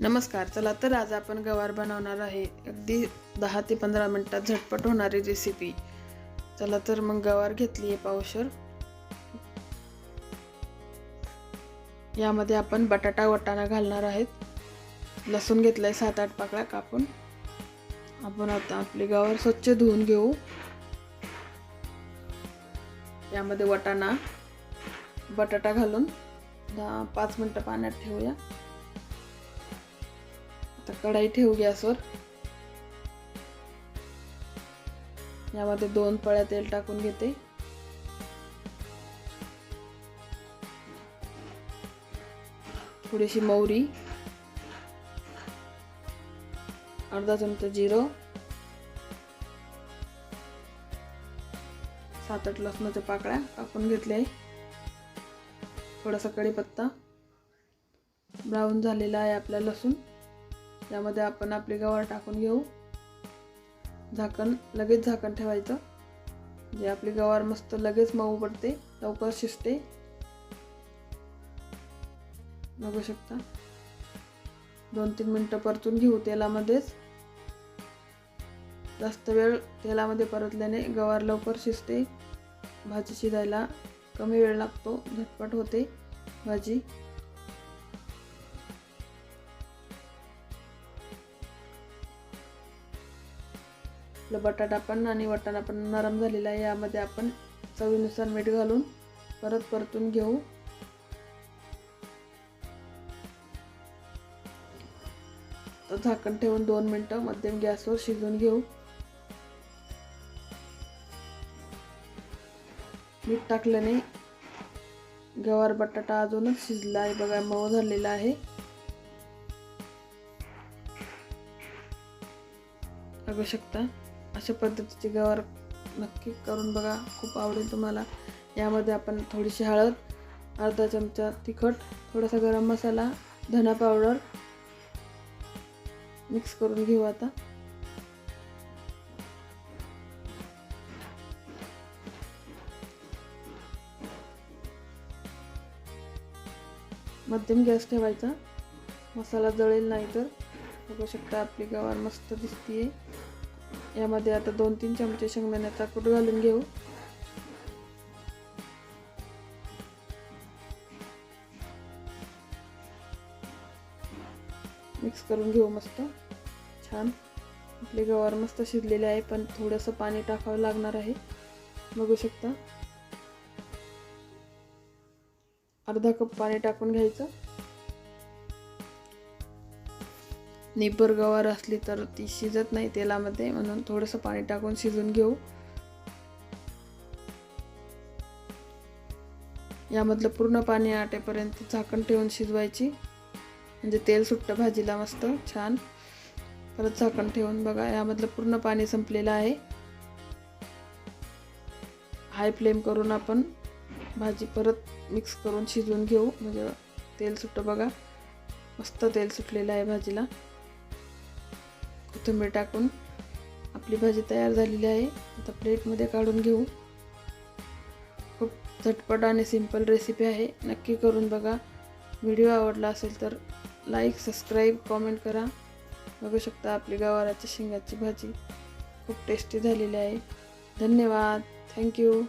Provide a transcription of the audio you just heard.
नमस्कार चला तर आज आपण गवार बनवणार आहे. अगदी दहा ते पंधरा मिनटात झटपट होणारी रेसिपी चला तर मग गवार घेतली आहे पावशर. यामध्ये आपण बटाटा वटाणा घालणार आहेत. लसूण घेतलाय सात आठ पाकळ्या कापून. आपण आता आपली गवार स्वच्छ धुवून घेऊ. यामध्ये वटाणा बटाटा घालून दहा पाच मिनटं पाण्यात ठेवूया. कढाई ठेवू गॅसवर. यामध्ये दोन पळ्या तेल टाकून घेते. थोडीशी मोहरी अर्धा चमचा जिरं. सात आठ लसणाच्या पाकळ्या कापून घेतल्या आहे थोडासा कढीपत्ता. ब्राऊन झालेला आहे आपला लसूण. यामध्ये आपण आपली गवार टाकून घेऊ. झाकण लगेच झाकण ठेवायचं. जे आपली गवार मस्त लगेच मऊ पडते लवकर शिजते. बघू शकता. दोन तीन मिनटं परतून घेऊ तेलामध्येच. जास्त वेळ तेलामध्ये परतल्याने गवार लवकर शिजते. भाजी शिजायला कमी वेळ लागतो झटपट होते भाजी. आपलं बटाटा पण आणि वाटाणा पण नरम झालेला आहे. यामध्ये आपण चवीनुसार मीठ घालून परत परतून घेऊ. तर झाकण ठेवून दोन मिनटं मध्यम गॅसवर शिजवून घेऊ. मीठ टाकल्याने गवार बटाटा अजूनच शिजला आहे. बघा मऊ झालेला आहे. बघू शकता? अशा पद्धतीचे गवार नक्की करून बघा. खूप आवडेल तुम्हाला. यामध्ये आपण थोडीशी हळद अर्धा चमचा तिखट थोडासा गरम मसाला धना पावडर मिक्स करून घेऊ आता. मध्यम गॅस ठेवायचा. मसाला जळेल नाही तर बघू शकता आपली गवार मस्त दिसतीये. यामध्ये आता दोन तीन चमचे शेंगदाण्याचा कूट घालून घेऊ. मिक्स करून घेऊ मस्त. छान. आपले गवार मस्त शिजलेले आहे पण थोडंसं पाणी टाकावं लागणार आहे. बघू शकता. अर्धा कप पाणी टाकून घ्यायचं. निब्बर गवार असली तर ती शिजत नाही तेलामध्ये म्हणून थोडंसं पाणी टाकून शिजून घेऊ. यामधलं पूर्ण पाणी आटेपर्यंत झाकण ठेवून शिजवायची. म्हणजे तेल सुट्टं भाजीला मस्त छान. परत झाकण ठेवून बघा यामधलं पूर्ण पाणी संपलेलं आहे. हाय फ्लेम करून आपण भाजी परत मिक्स करून शिजवून घेऊ. म्हणजे तेल सुट्टं बघा. मस्त तेल सुटलेलं आहे भाजीला. कोथिंबीर टाकून आपली भाजी तयार झालेली आहे. आता प्लेटमध्ये काढून घेऊ. खूप झटपट आणि सिंपल रेसिपी आहे. नक्की करून बघा. व्हिडिओ आवडला असेल तर लाईक सबस्क्राईब कॉमेंट करा. बघू शकता आपली गवाराची शेंगाची भाजी खूप टेस्टी झालेली आहे. धन्यवाद. थँक्यू